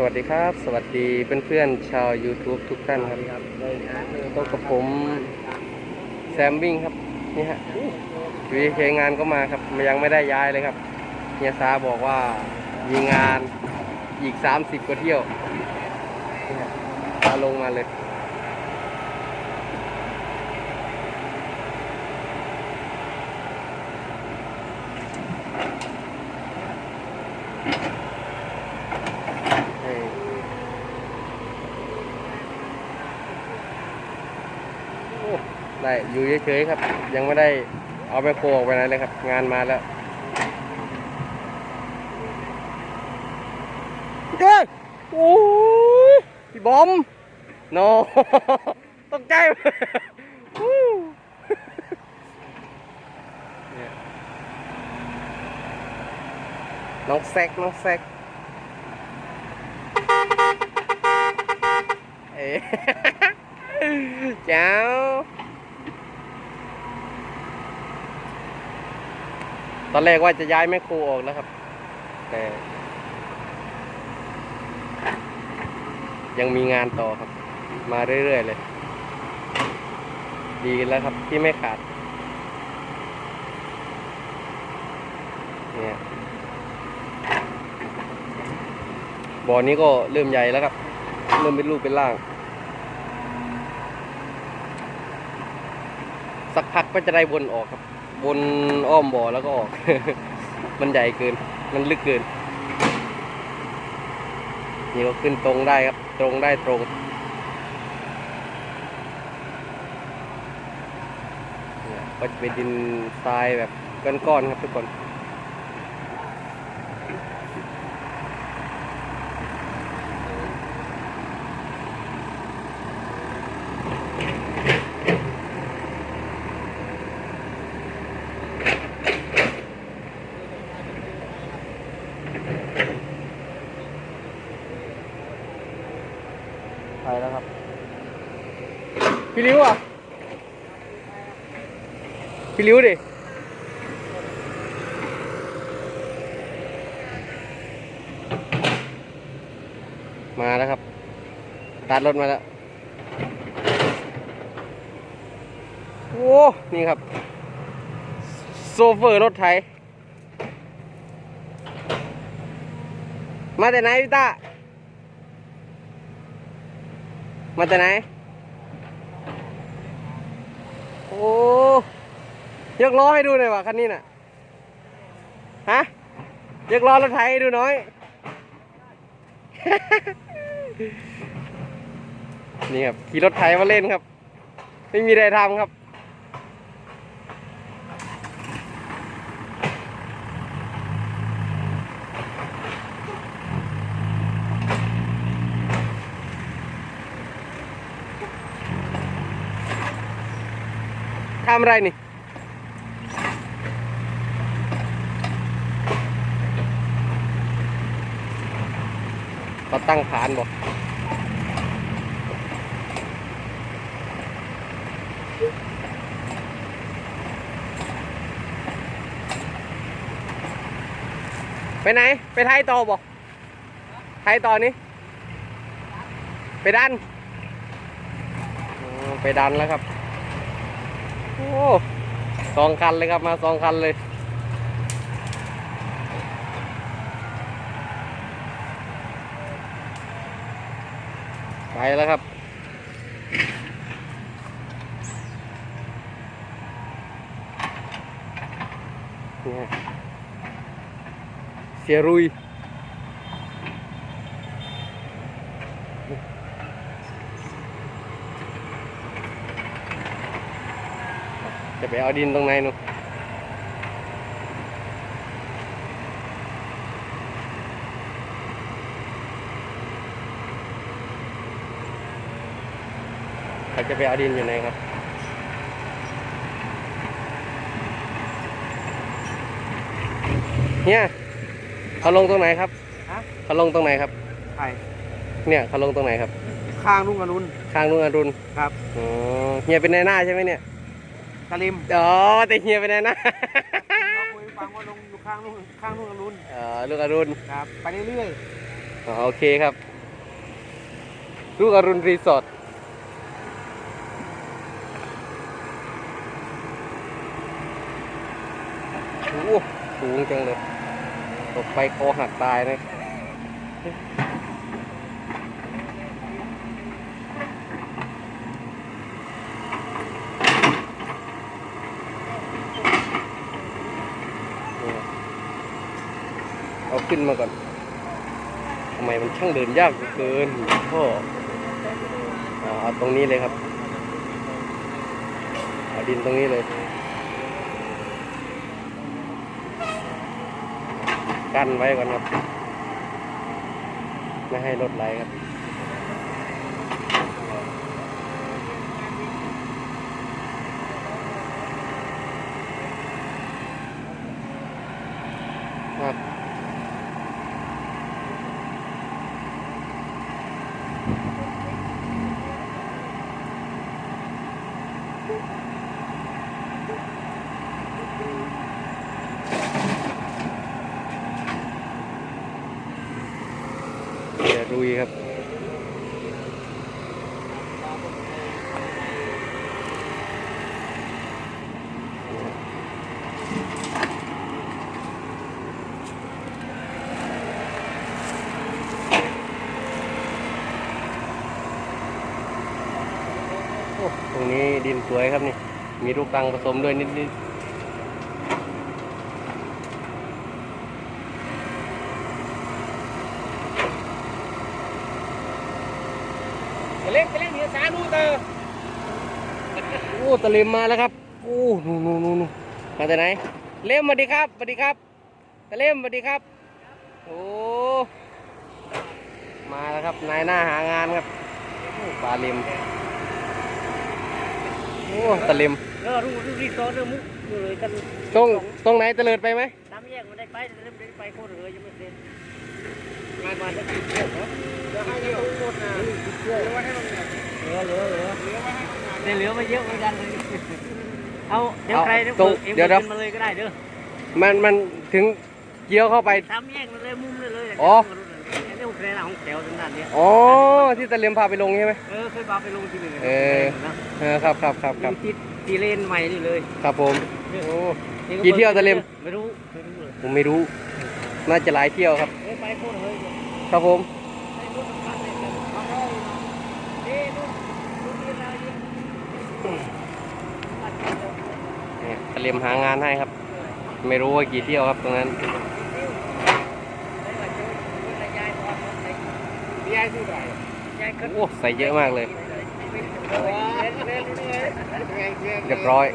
สวัสดีครับ สวัสดีเพื่อนๆชาว YouTube ทุกท่านครับครับเลยนะกับผมแซมวิ่งครับนี่ฮะวีเคงานก็มาครับยังไม่ได้ย้ายเลยครับเฮียซาบอกว่ามีงานอีก 30 กว่าเที่ยวนี่ฮะพาลงมาเลย ได้อยู่เฉยๆครับ ยังไม่ได้เอาไปโคออกไปไหนเลยครับ งานมาแล้วเอ้โอ้ยพี่บอมโนตกใจวู้เนี่ยน้องแซกน้องแซกเอ๊ะเจ้า ตอนแรกว่าจะย้ายแม่ครูออกแล้วครับ แต่ยังมีงานต่อครับ มาเรื่อยๆเลย ดีแล้วครับที่ไม่ขาด เนี่ยบ่อนี้ก็เริ่มใหญ่แล้วครับ เริ่มเป็นรูปเป็นร่าง สักพักก็จะได้วนออกครับ วนอ้อมบ่อแล้วก็ออก มันใหญ่เกิน มันลึกเกิน นี่ก็ขึ้นตรงได้ครับ ตรงได้ตรง ก็จะเป็นดินทรายแบบก้อนๆครับทุกคน ไปแล้วครับ พี่ริ้วอะ พี่ริ้วดิมาแล้วครับตัดรถมาแล้ว โอ้ นี่ครับ โซเฟอร์รถไถ มาแต่ไหนพี่ตามาแต่ไหน โอ้ยกล้อให้ดูหน่อยว่ะคันนี้น่ะ ฮะยกล้อรถไถให้ดูน้อย นี่ครับขี่รถไถมาเล่นครับ ไม่มีอะไรทำครับ ทำอะไรนี่ก็ตั้งฐานบ่ไปไหน ไปไทยต่อบ่ไทยต่อนี่ไปดัน ไปดันแล้วครับ โอ้สองคันเลยครับมาสองคันเลยไปแล้วครับ เสียรุย จะไป เอาดินตรงไหนนู่นเขาจะไปเอาดินอยู่ไหนครับเนี่ยเขาลงตรงไหนครับฮะเขาลงตรงไหนครับไข่เนี่ยเขาลงตรงไหนครับ ข้างลุงอรุณข้างลุงอรุณครับ อ๋อเฮียเป็นนายหน้าใช่ไหมเนี่ย ตะลิมอ๋อแต่เฮียเป็นนายหน้าเราคุยให้ฟังว่าลงอยู่ข้างลุงข้างลุงอรุณเออลุงอรุณครับไปเรื่อยอ๋อโอเคครับๆรุ่งอรุณรีสอร์ทโอ้โหสูงจังเลยตกไปคอหักตายนะเอา ขึ้นมาก่อนทำไมมันช่างเดินยากเหลือเกินพ่ออ่าเอาตรงนี้เลยครับเอาดินตรงนี้เลย กั้นไว้ก่อนครับ ไม่ให้รถไหลครับ เดี๋ยวรุยครับโอ้ตรงนี้ดินสวยครับนี่ มีลูกตังผสมด้วยนิดๆ ล็กเล็กเหนือสาดูเตอโอ้ตะลิมมาแล้วครับโอ้นู่นนู่นนู่นมาจากไหน เล่มสวัสดีครับสวัสดีครับตะเล่มสวัสดีครับโอ้มาแล้วครับนายหน้าหางานครับโอ้ปลาลิมโอ้ตะลิมเออรู้รู้รีสอร์ทเรื่องมุกอยู่เลยกันตรงตรงไหนเตลิดไปไหมตามแยกมันได้ไปเริ่มได้ไปโคตรเลยยังไม่เสร็จ งามาจะกินเที่ยวเหรอจะให้เที่ยวหมดนะเที่ยวไว้ให้มันเหลือเหลือเหลือเนี่เหลือมาเยอะเหมือนกันเลยเอาเดี๋ยวใครเดี๋ยวเบิกเอ็มเงินมาเลยก็ได้เด้อมันมันถึงเกี่ยวเข้าไปตามแยกเลยมุมเลยเลยอ๋อเนี่ยโอเคนะของแถวทางด้านเนี้ยอ๋อที่ตะเลิมพาไปลงใช่ไหมเออเคยพาไปลงที่หนึ่งเออเออครับครับครับครับที่ที่เลนใหม่นี่เลย ครับผมโอ้กี่เที่ยวตะเลิมไม่รู้ไม่รู้เลยผมไม่รู้ น่าจะหลายเที่ยวครับเออไปโคตรเลยครับผมไปโคตรสำคัญเลยเอาเลยเอ้ยนู่นนู่นนี่อะไรเนี่ยเนี่ยตะลิมหางานให้ครับ ไม่รู้ว่ากี่เที่ยวครับตรงนั้นยายชื่ออะไรยายขึ้นโอ้ใส่เยอะมากเลยเล่นเล่นเล่นเรียบร้อย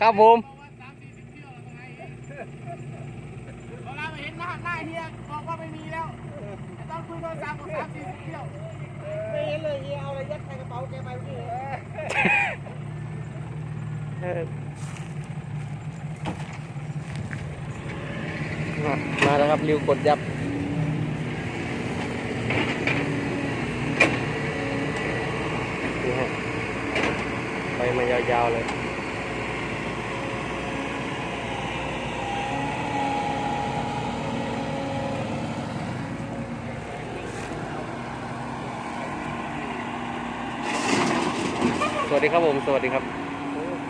ครับผมเวลาไปเห็นหน้าหน้าเฮียบอกว่าไม่มีแล้วต้อนคุยโทรศัพท์บอกสามสี่สิบเที่ยวไม่เห็นเลยเฮียเอาอะไรยัดใส่กระเป๋าแกไปที่มามาแล้วครับริวกดยับ นี่ฮะไป มายาวๆเลยสวัสดีครับผมสวัสดีครับ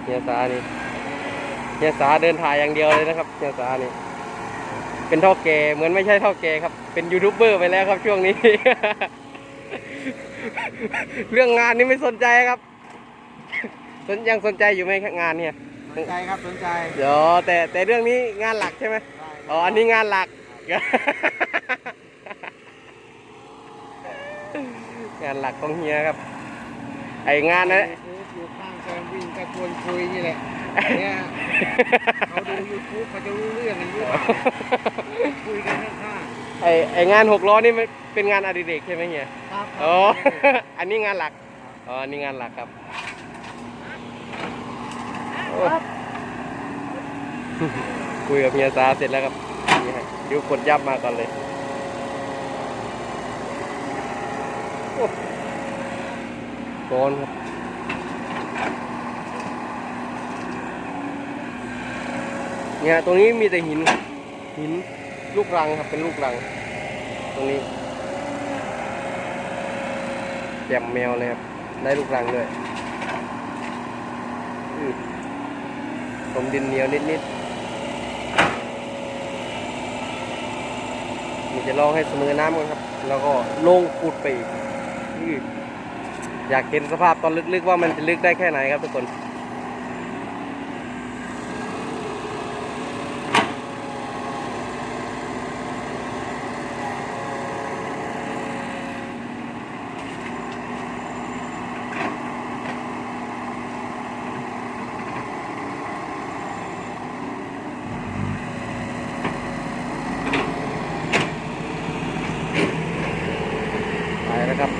เฮียสานี่เฮียสาเดินถ่ายอย่างเดียวเลยนะครับเฮียสานี่เป็นท่าแก่เหมือนไม่ใช่ท่าแก่ครับ เป็นยูทูบเบอร์ไปแล้วครับช่วงนี้ เรื่องงานนี่ไม่สนใจครับ สนยังสนใจอยู่ไหมงานเนี่ย สนใจครับสนใจเดี๋ยวแต่แต่เรื่องนี้งานหลักใช่ไหมอ๋ออันนี้งานหลัก งานหลักของเฮียครับ ไองานนะอยู่ข้างแซมวิ่งก็ชวนคุยนี่แหละเนี่ยเขาดูยูทูบเขาจะรู้เรื่องกันด้วยคุยกันข้างไอไองานหกล้อนี่มันเป็นงานอดิเรกใช่ไหมเฮียๆครับอ๋อ อันนี้งานหลัก อ๋อ อันนี้งานหลักครับโอ้ คุยกับเฮียซาเสร็จแล้วครับนี่ฮะดี๋ยวกดยับมาก่อนเลยโอ้ร้อนครับเนี่ยตรงนี้มีแต่หิน หินลูกรังครับเป็นลูกรัง ตรงนี้แจมแมวเลยครับ ได้ลูกรังด้วยอืม ผมดินเหนียวนิดๆมีจะลองให้เสมอน้ำกันครับ แล้วก็ลงขุดไปอีกอืมอยากเห็นสภาพตอนลึกๆว่ามันจะลึกได้แค่ไหนครับทุกคน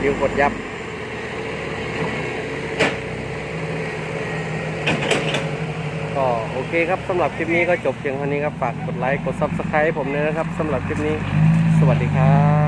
รับดิวกดยับก็โอเคครับสำหรับคลิปนี้ก็จบเพียงเท่านี้ครับ ฝากกดไลค์ กด Subscribe ผมด้วยนะครับสำหรับคลิปนี้ สวัสดีครับ